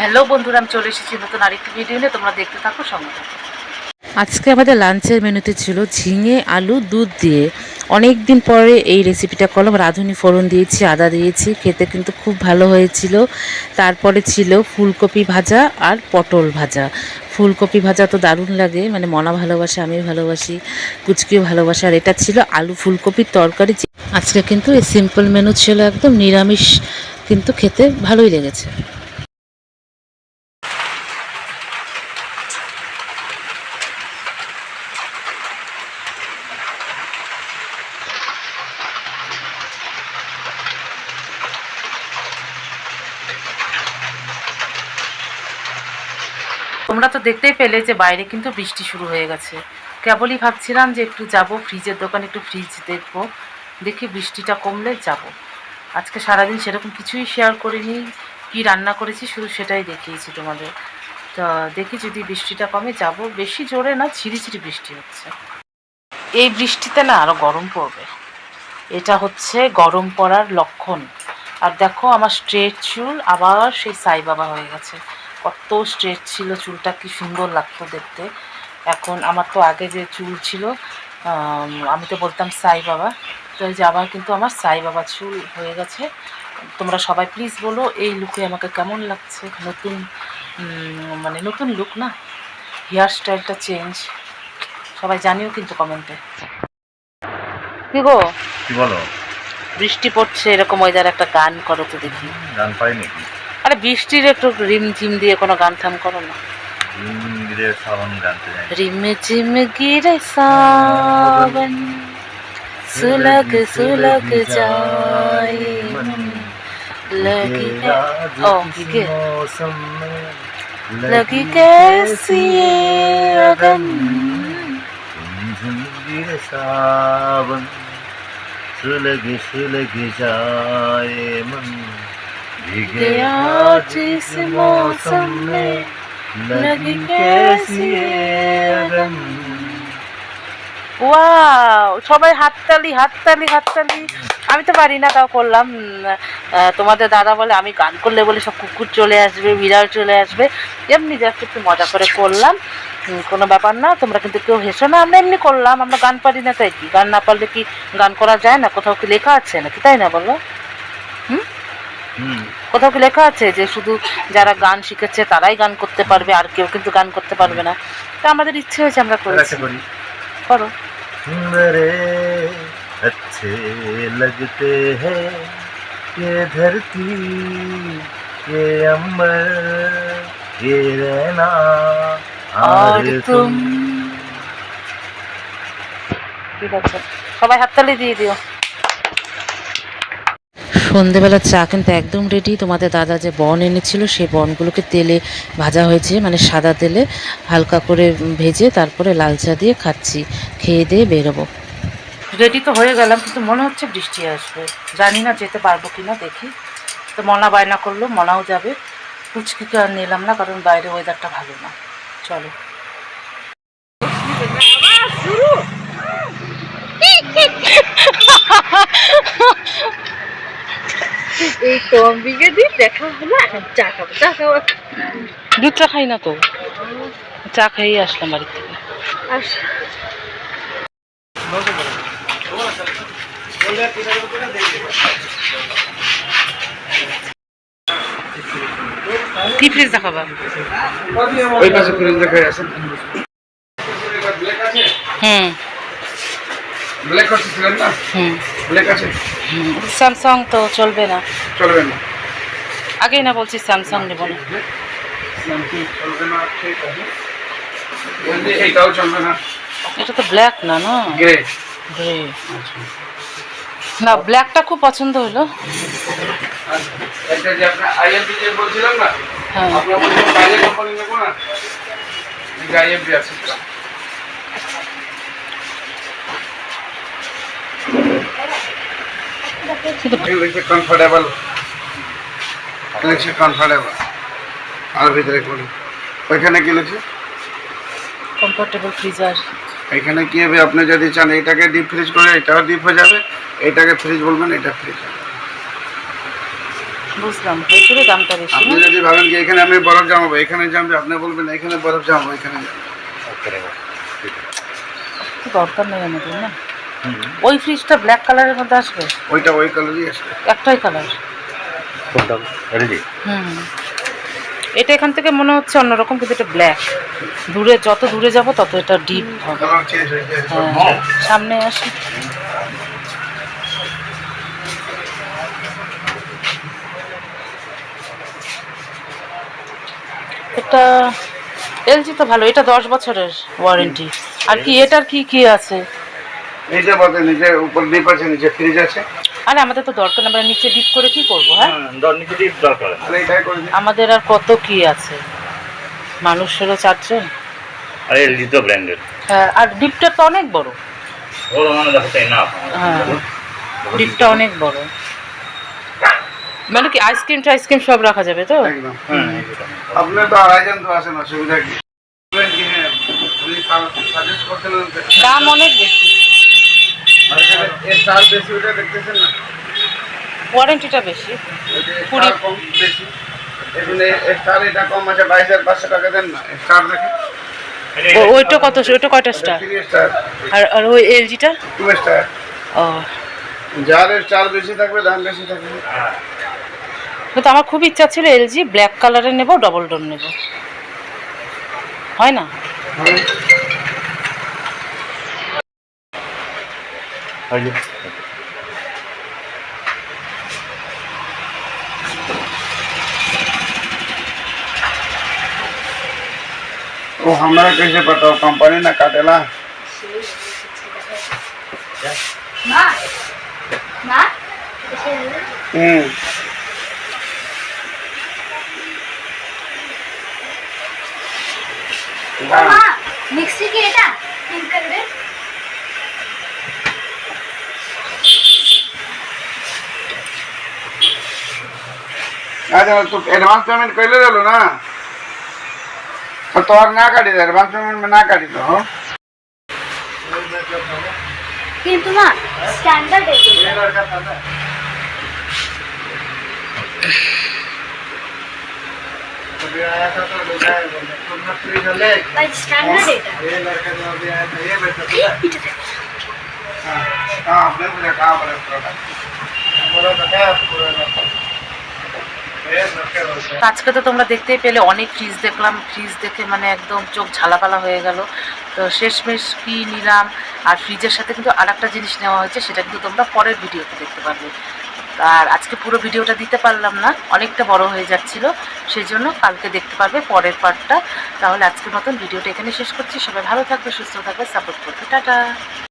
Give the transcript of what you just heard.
Hello বন্ধুরা, আমি চলে এসেছি নতুন আরেকটি ভিডিও নিয়ে। তোমরা দেখতে থাকো, সঙ্গে থাকো। আজকে আমাদের লাঞ্চের মেনুতে ছিল ঝিঙে, আলু, দুধ দিয়ে। অনেক দিন পরে এই রেসিপিটা করলাম। রাঁধুনি ফোড়ন দিয়েছি, আদা দিয়েছি, খেতে কিন্তু খুব ভালো হয়েছিল। তারপরে ছিল ফুলকপি ভাজা আর পটল ভাজা। ফুলকপি ভাজা তো দারুণ লাগে মানে মনা ভালোবাসে আমি ভালোবাসি, কুচকিও ভালোবাসে। আর এটা ছিল আলু ফুলকপির তরকারি। আজকে কিন্তু এই সিম্পল মেনু ছিল একদম নিরামিষ, কিন্তু খেতে ভালোই লেগেছে। তোমরা তো দেখতেই পেলে যে বাইরে কিন্তু বৃষ্টি শুরু হয়ে গেছে। কেবলই ভাবছিলাম যে একটু যাব, ফ্রিজের দোকানে একটু ফ্রিজ দেখব, দেখি বৃষ্টিটা কমলে যাব। আজকে সারাদিন সেরকম কিছুই শেয়ার করিনি, কি রান্না করেছি শুধু সেটাই দেখিয়েছি তোমাদের। তা দেখি যদি বৃষ্টিটা কমে যাব, বেশি জোরে না, ঝিরিঝিরি বৃষ্টি হচ্ছে। এই বৃষ্টিতে না আরও গরম পড়বে। এটা হচ্ছে গরম পড়ার লক্ষণ। আর দেখো আমার স্ট্রেট চুল আবার সেই সাই বাবা হয়ে গেছে। কত স্ট্রেট ছিল চুলটা কি সুন্দর লাগতো দেখতে। এখন আমার তো আগে যে চুল ছিল আম, তো বলতাম সাই বাবা। তো এই যে আবার কিন্তু আমার সাই বাবা চুল হয়ে গেছে। তোমরা সবাই প্লিজ বলো এই লুকে আমাকে কেমন লাগছে? নতুন মানে নতুন লুক না? হেয়ার স্টাইলটা চেঞ্জ সবাই জানিও কিন্তু কমেন্টে কি গো? কি বলো? বৃষ্টি পড়ছে এরকম ওয়েদার একটা গান করো তো দেখি। গান পাই নাকি আরে বৃষ্টির একটু রিম ঝিম দিয়ে কোনো গান থাম করো না ইংরেজ সাউন্ড গানতে জানি रिम झिम गिरे सावन सुलग सुलग जाए लगी ओ गिगे मौसम में लगी कैसी ये अगन झुम गिरे सावन सुलग सुलग जाए मन भीगे गया जिस मौसम में लगी कैसी ये अगन ওয়াও সবাই হাততালি হাততালি হাততালি আমি তো পারি না তাও করলাম উম, আহ, তোমাদের দাদা বলে আমি গান করলে বলে সব কুকুর চলে আসবে বিড়াল চলে আসবে এমনি জাস্ট একটু মজা করে করলাম উম, কোনো ব্যাপার না তোমরা কিন্তু কেউ হেসো না আমরা এমনি করলাম আমরা গান পারি না তাই কি গান না পারলে কি গান করা যায় না কোথাও কি লেখা আছে নাকি তাই না বলো হুম কোথাও কি লেখা আছে যে শুধু যারা গান শিখেছে তারাই গান করতে পারবে আর কেউ কিন্তু গান করতে পারবে না তা আমাদের ইচ্ছে হয়েছে আমরা করেছি ऐसे करी করো मेरे अच्छे लगते हैं ये धरती ये अम्बर ये रहना আর और তুম तुम ঠিক আছে সবাই হাততালি দিয়ে দিও সন্ধেবেলার চা কিন্তু একদম রেডি তোমাদের দাদা যে বন এনেছিল সেই বনগুলোকে তেলে ভাজা হয়েছে মানে সাদা তেলে হালকা করে ভেজে তারপরে লাল চা দিয়ে খাচ্ছি। খেয়ে দিয়ে বেরোবো। রেডি তো হয়ে গেলাম, কিন্তু মনে হচ্ছে বৃষ্টি আসবে। জানি না যেতে পারব কি না দেখি। তো মনা বায়না করল, মনাও যাবে। পুচকিকে আর নিলাম না, কারণ বাইরে ওয়েদারটা ভালো না। চলো। এই বিঘে দিন দেখা হলো এখন চা খাব চা খাব। দুধ চা খাই না তো? চা খেয়েই আসলাম বাড়ির থেকে। কি ফ্রিজ দেখাবা? ওই পাশে ফ্রিজ দেখাই আছে। হুম। ব্ল্যাক করতেছিলেন না? হুম। আছে? স্যামসাং তো চলবে না। চলবে না। আগেই না বলছি স্যামসাং নেব না। স্যামসাং চলবে না ঠিক আছে ওই যে এইটাও চলবে না। এটা তো ব্ল্যাক না না? গ্রে গ্রে না ব্ল্যাকটা খুব পছন্দ হলো। এটা যে আপনার যে বলছিলাম না হ্যাঁ। আপনার কোম্পানি নেব না? আছে। কমফোর্টেবল লিখছে কমফোর্টেবল আর ভিতরে করি। ওইখানে কি লিখছে কমফোর্টেবল ফ্রিজার এখানে কি হবে? আপনি যদি চান এটাকে ডিপ ফ্রিজ করে এটাও ডিপ হয়ে যাবে। এটাকে ফ্রিজ বলবেন এটা ফ্রিজ হবে। বুঝলাম এগুলো দামটা বেশি আপনি যদি ভাবেন কি এখানে আমি বরফ জমাবো এখানে জমবে আপনি বলবেন এখানে বরফ জমাবো এখানে। দরকার নেই আমাদের না। ওই ফ্রিজটা ব্ল্যাক কালারের মধ্যে আসবে? ওইটা ওই কালারই আসবে। একটাই কালার কোনটা? এলজি হুম। এটা এখান থেকে মনে হচ্ছে অন্যরকম কিন্তু এটা ব্ল্যাক দূরে যত দূরে যাব তত এটা ডিপ হবে। সামনে আসি। এটা এলজি তো ভালো এটা দশ বছরের ওয়ারেন্টি আর কি এটার কি কি আছে? নিচে পাতে নিচে উপর ডিপ আছে নিচে ফ্রিজ আছে। আরে আমাদের তো দরকার নেই, আমরা নিচে ডিপ করে কি করব হ্যাঁ? দর নিচে দিয়ে দরকার আর এটাই করে দিই আমাদের আর কত কি আছে? মানুষ হলো চারজন আর এলজি তো ব্র্যান্ডেড হ্যাঁ আর ডিপটা তো অনেক বড়। ওর মানে দেখো তাই না? হ্যাঁ ডিপটা অনেক বড়। মানে কি আইসক্রিম টাইসক্রিম সব রাখা যাবে তো? একদম। হুম আপনি তো আড়াইজন তো আসেন অসুবিধা কি? হ্যাঁ দাম অনেক বেশি। এর বেশি ওটা দেখতেছেন না? ওয়ারেন্টিটা বেশি। কুড়ি। কম বেশি। এটা কম আছে বাইশ হাজার পাঁচশো টাকা দেন না দেখেন ওইটা কত ওইটা কয়টা স্টার আর আর ওই এলজিটা? টু স্টার ও। যার স্টার বেশি থাকবে দাম বেশি থাকবে। কিন্তু আমার খুব ইচ্ছা ছিল এলজি ব্ল্যাক কালারের নেব ডবল ডোর নেব। হয় না? Are you? तो हमरा कैसे पता कंपनी ना काटेला? हम्म। मिक्सी के ना अच्छा तो एडवांस पेमेंट कैले रहलो ना तो तोहर ना काटी दे एडवांस पेमेंट में ना काटी तो हो কিন্তু মা স্ট্যান্ডার্ড এটা अभी आया था तो लोग आए बोले तुम ना फ्री हो ले ভাই স্ট্যান্ডার্ড এটা ये लड़का जो अभी आया था ये बैठा था हाँ हाँ आपने मुझे कहा बोले प्रोडक्ट बोला तो क्या पूरा ये लड़के बोलते हैं আজকে তো তোমরা দেখতেই পেলে, অনেক ফ্রিজ দেখলাম ফ্রিজ দেখে মানে একদম চোখ ঝালাপালা হয়ে গেল। তো শেষমেশ কি নিলাম, আর ফ্রিজের সাথে কিন্তু আর একটা জিনিস নেওয়া হয়েছে, সেটা কিন্তু তোমরা পরের ভিডিওতে দেখতে পারবে। আর আজকে পুরো ভিডিওটা দিতে পারলাম না, অনেকটা বড় হয়ে যাচ্ছিল সেই জন্য কালকে দেখতে পারবে পরের পার্টটা তাহলে আজকের মতন ভিডিওটা এখানে শেষ করছি, সবাই ভালো থাকবে, সুস্থ থাকবে সাপোর্ট করবে, টাটা।